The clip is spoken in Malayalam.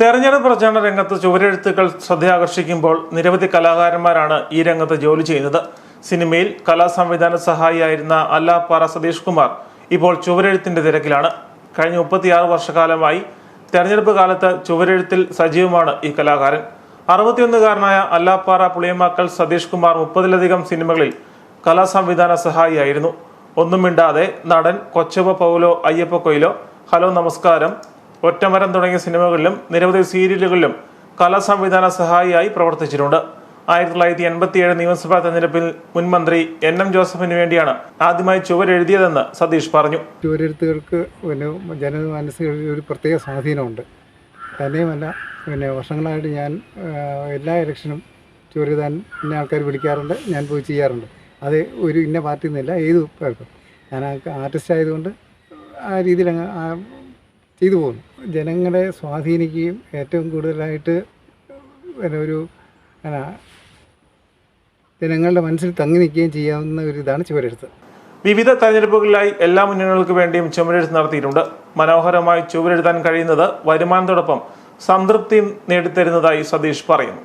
തെരഞ്ഞെടുപ്പ് പ്രചാരണ രംഗത്ത് ചുവരെഴുത്തുകൾ ശ്രദ്ധയാകർഷിക്കുമ്പോൾ നിരവധി കലാകാരന്മാരാണ് ഈ രംഗത്ത് ജോലി ചെയ്യുന്നത്. സിനിമയിൽ കലാ സംവിധാന സഹായിയായിരുന്ന അല്ലാപ്പാറ സതീഷ് കുമാർ ഇപ്പോൾ ചുവരെഴുത്തിന്റെ തിരക്കിലാണ്. കഴിഞ്ഞ മുപ്പത്തിയാറ് വർഷക്കാലമായി തെരഞ്ഞെടുപ്പ് കാലത്ത് ചുവരെഴുത്തിൽ സജീവമാണ് ഈ കലാകാരൻ. അറുപത്തിയൊന്നുകാരനായ അല്ലാപ്പാറ പുളിയമാക്കൽ സതീഷ് കുമാർ മുപ്പതിലധികം സിനിമകളിൽ കലാ സംവിധാന സഹായിയായിരുന്നു. ഒന്നും മിണ്ടാതെ നടൻ Kochavva Paulo Ayyappa Coelho hello നമസ്കാരം ഒറ്റമരം തുടങ്ങിയ സിനിമകളിലും നിരവധി സീരിയലുകളിലും കലാ സംവിധാന സഹായിയായി പ്രവർത്തിച്ചിട്ടുണ്ട്. ആയിരത്തി തൊള്ളായിരത്തി എൺപത്തിയേഴ് നിയമസഭാ തെരഞ്ഞെടുപ്പിൽ മുൻമന്ത്രി എൻ എം ജോസഫിന് വേണ്ടിയാണ് ആദ്യമായി ചുവരെഴുതിയതെന്ന് സതീഷ് പറഞ്ഞു. ചുവരെഴുത്തുകൾക്ക് പിന്നെ ജനമനസ്സുകളിൽ ഒരു പ്രത്യേക സ്വാധീനമുണ്ട്. തന്നെയുമല്ല പിന്നെ വർഷങ്ങളായിട്ട് ഞാൻ എല്ലാ ഇലക്ഷനും ചുവരെഴുതാൻ ഇന്ന ആൾക്കാർ വിളിക്കാറുണ്ട് ഞാൻ പോയി ചെയ്യാറുണ്ട്. അത് ഒരു ഇന്ന പാർട്ടി നിന്നില്ല ഏത് പേർക്കും. ഞാൻ ആർട്ടിസ്റ്റ് ആയതുകൊണ്ട് ആ രീതിയിൽ അങ്ങ് ചെയ്തു പോകുന്നു. ജനങ്ങളെ സ്വാധീനിക്കുകയും ഏറ്റവും കൂടുതലായിട്ട് പിന്നെ ഒരു എന്നാ, ജനങ്ങളുടെ മനസ്സിൽ തങ്ങി നിൽക്കുകയും ചെയ്യാവുന്ന ഒരു ഇതാണ് ചുവരെഴുത്ത്. വിവിധ തെരഞ്ഞെടുപ്പുകളിലായി എല്ലാ മുന്നണികൾക്ക് വേണ്ടിയും ചുവരെഴുത്ത് നടത്തിയിട്ടുണ്ട്. മനോഹരമായി ചുവരെഴുതാൻ കഴിയുന്നത് വരുമാനത്തോടൊപ്പം സംതൃപ്തിയും നേടിത്തരുന്നതായി സതീഷ് പറയുന്നു.